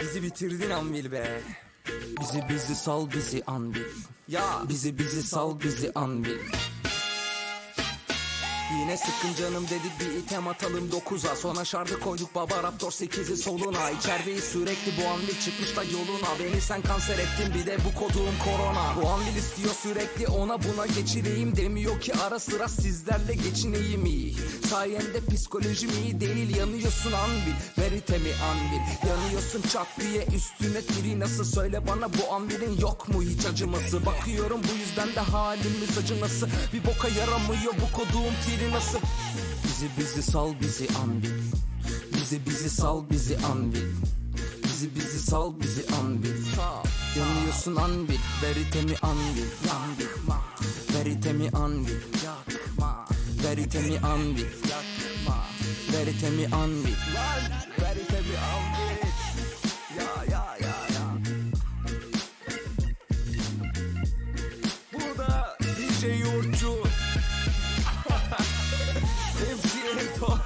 Bizi bitirdin Anvil be. Bizi bizi sal bizi Anvil. Ya bizi bizi sal bizi Anvil. Yine sıkkın canım dedik bir item atalım 9'a Sonra şarjı koyduk baba Raptor 8'i soluna. İçerideyiz sürekli bu anvil çıkmış da yoluna. Beni sen kanser ettin bir de bu koduğum korona. Bu anvil istiyor sürekli ona buna geçireyim. Demiyor ki ara sıra sizlerle geçineyim iyi. Sayende psikolojim iyi değil yanıyorsun anvil. Ver itemi anvil. Yanıyorsun çat diye üstüne tiri nasıl Söyle bana bu anvilin yok mu hiç acıması? Bakıyorum bu yüzden de halimiz acınası Bir boka yaramıyor bu koduğum tiri nasıl? Bizi bizi sal bizi anvil Bizi bizi sal bizi anvil Bizi bizi sal bizi anvil Yanıyorsun anvil Ver itemi anvil Anvil Ver itemi anvil Yakma. Ver itemi anvil Yakma. Ver itemi anvil Ver itemi anvil Ya ya ya ya. Bu da DJ Yurtçu Cool.